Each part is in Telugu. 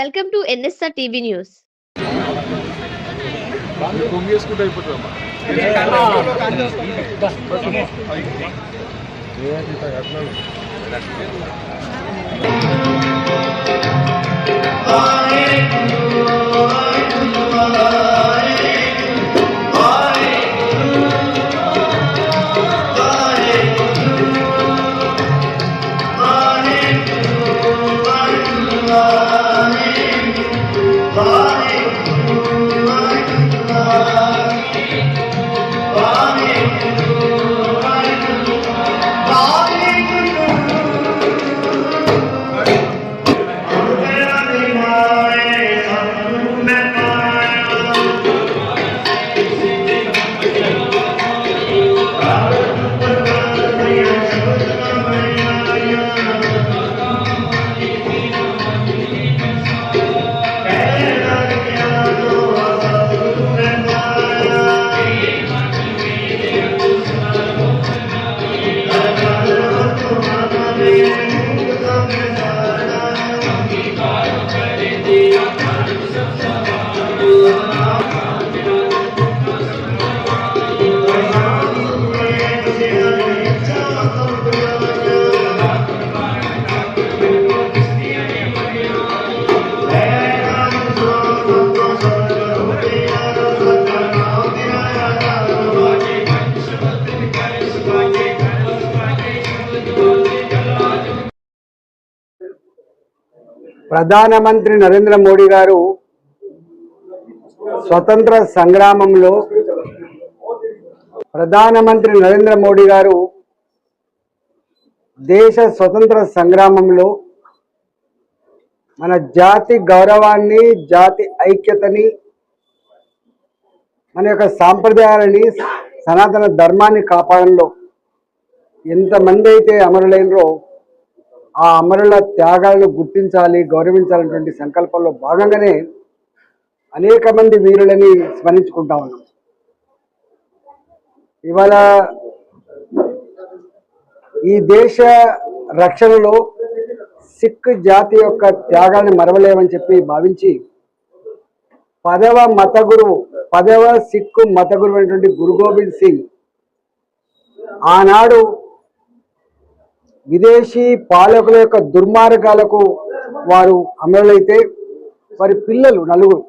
welcome to NSR TV news కొంగేసుకుంటే ప్రధానమంత్రి నరేంద్ర మోడీ గారు స్వతంత్ర సంగ్రామంలో ప్రధానమంత్రి నరేంద్ర మోడీ గారు దేశ స్వతంత్ర సంగ్రామంలో మన జాతి గౌరవాన్ని జాతి ఐక్యతని మన యొక్క సాంప్రదాయాలని సనాతన ధర్మాన్ని కాపాడంలో ఎంతమంది అయితే అమరులైనరో ఆ అమరుల త్యాగాలను గుర్తించాలి గౌరవించాలనేటువంటి సంకల్పంలో భాగంగానే అనేక మంది వీరులని స్మరించుకుంటా ఉన్నాం. ఇవాళ ఈ దేశ రక్షణలో సిక్ జాతి యొక్క త్యాగాన్ని మరవలేమని చెప్పి భావించి పదవ మత గురువు పదవ సిక్కు మత గురువు అయినటువంటి గురు గోబింద్ సింగ్ ఆనాడు విదేశీ పాలకుల యొక్క దుర్మార్గాలకు వారు అమరులైతే వారి పిల్లలు నలుగురు.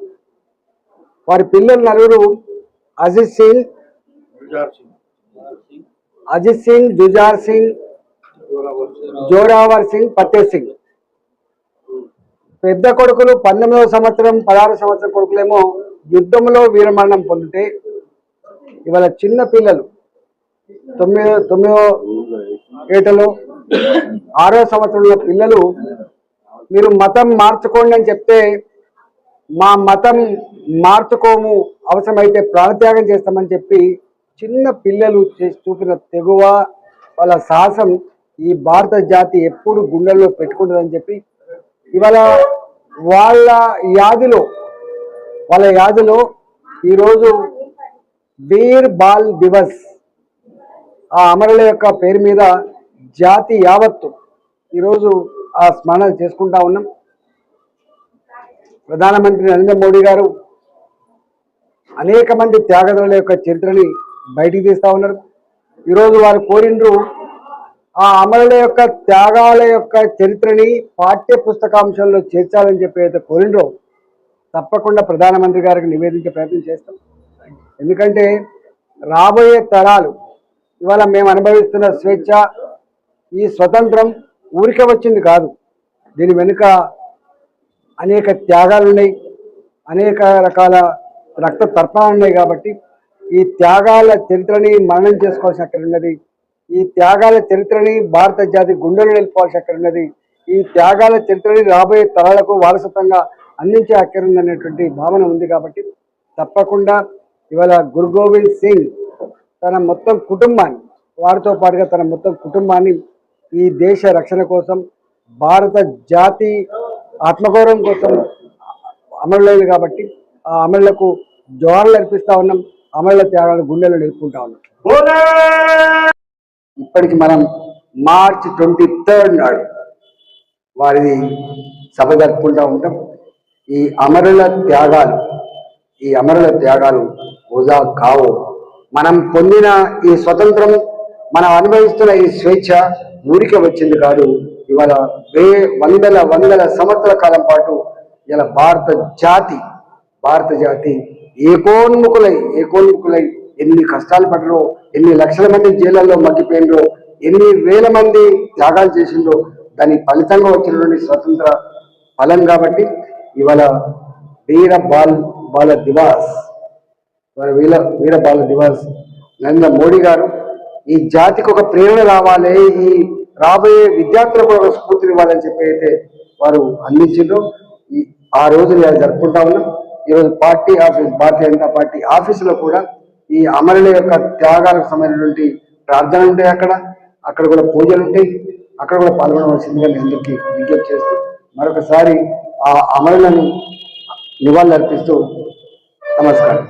వారి పిల్లలు నలుగురు అజిత్ సింగ్ అజిత్ సింగ్ జుజార్ సింగ్ జోరావర్ సింగ్ ఫతే సింగ్. పెద్ద కొడుకులు పంతొమ్మిదవ సంవత్సరం పదహారు సంవత్సరం కొడుకులేమో యుద్ధంలో వీరమరణం పొందితే ఇవాళ చిన్న పిల్లలు తొమ్మిదో తొమ్మిదో ఏటలో ఆరో సంవత్సరంలో పిల్లలు మీరు మతం మార్చుకోండి అని చెప్తే మా మతం మార్చుకోము అవసరమైతే ప్రాణత్యాగం చేస్తామని చెప్పి చిన్న పిల్లలు చూపిన తెగువ వాళ్ళ సాహసం ఈ భారత జాతి ఎప్పుడు గుండెల్లో పెట్టుకుంటుందని చెప్పి ఇవాళ వాళ్ళ యాదిలో వాళ్ళ యాదిలో ఈరోజు వీర్ బాల్ దివస్ ఆ అమరుల యొక్క పేరు మీద జాతి యావత్తు ఈరోజు ఆ స్మరణ చేసుకుంటా ఉన్నాం. ప్రధానమంత్రి నరేంద్ర మోడీ గారు అనేక మంది త్యాగదల యొక్క చరిత్రని బయటికి తీస్తూ ఉన్నారు. ఈరోజు వారు కోరిండ్రు ఆ అమరుల యొక్క త్యాగాల యొక్క చరిత్రని పాఠ్య పుస్తకాంశంలో చేర్చాలని చెప్పి అయితే కోరిండ్రో తప్పకుండా ప్రధానమంత్రి గారికి నివేదించే ప్రయత్నం చేస్తాం. ఎందుకంటే రాబోయే తరాలు ఇవాళ మేము అనుభవిస్తున్న స్వేచ్ఛ ఈ స్వతంత్రం ఊరికే వచ్చింది కాదు. దీని వెనుక అనేక త్యాగాలు ఉన్నాయి. అనేక రకాల రక్త తర్పణలు ఉన్నాయి కాబట్టి ఈ త్యాగాల చరిత్రని మరణం చేసుకోవాల్సిన అక్కడ ఉన్నది. ఈ త్యాగాల చరిత్రని భారత జాతి గుండెలు నిలుపుకోవాల్సి అక్కడ ఉన్నది. ఈ త్యాగాల చరిత్రని రాబోయే తరాలకు వారసత్వంగా అందించే అక్కడ ఉందనేటువంటి భావన ఉంది కాబట్టి తప్పకుండా ఇవాళ గురు గోవింద్ సింగ్ తన మొత్తం కుటుంబాన్ని వారితో పాటుగా తన మొత్తం కుటుంబాన్ని ఈ దేశ రక్షణ కోసం భారత జాతి ఆత్మగౌరవం కోసం అమరులైంది కాబట్టి ఆ అమరులకు జోహార్లు అర్పిస్తా ఉన్నాం. అమరుల త్యాగాలు గుండెలు నిలుపుకుంటా ఉన్నాం. ఇప్పటికి మనం మార్చ్ ట్వంటీ థర్డ్ నాడు వారిది సభ జరుపుకుంటూ ఉంటాం. ఈ అమరుల త్యాగాలు ఈ అమరుల త్యాగాలు వృధా కావు. మనం పొందిన ఈ స్వతంత్రం మనం అనుభవిస్తున్న ఈ స్వేచ్ఛ ఊరికే వచ్చింది కాదు. ఇవాళ వే వందల వందల సంవత్సరాల కాలం పాటు ఇలా భారత జాతి భారత జాతి ఏకోన్ముఖులై ఏకోన్ముఖులై ఎన్ని కష్టాలు పడరో ఎన్ని లక్షల మంది జైళ్ళల్లో మగ్గిపోయినరో ఎన్ని వేల మంది త్యాగాలు చేసిండ్రో దాని ఫలితంగా వచ్చినటువంటి స్వతంత్ర ఫలం కాబట్టి ఇవాళ వీర బాల్ బాల దివాస్ వీర వీర బాల దివాస్ నరేంద్ర మోడీ గారు ఈ జాతికి ఒక ప్రేరణ రావాలి ఈ రాబోయే విద్యార్థులకు ఒక స్ఫూర్తిని ఇవ్వాలని చెప్పి అయితే వారు అందించారు ఈ ఆ రోజు నేను జరుపుకుంటా ఉన్నాం. ఈరోజు party office Bharatiya Janata party ఆఫీసులో కూడా ఈ అమరుల యొక్క త్యాగాలకు సంబంధించినటువంటి ప్రార్థనలు ఉంటాయి అక్కడ. అక్కడ కూడా పూజలు ఉంటాయి. అక్కడ కూడా పాల్గొనవలసిందిగా నేను అందరికీ విజ్ఞప్తి చేస్తూ మరొకసారి ఆ అమరులను నివాళులర్పిస్తూ నమస్కారం.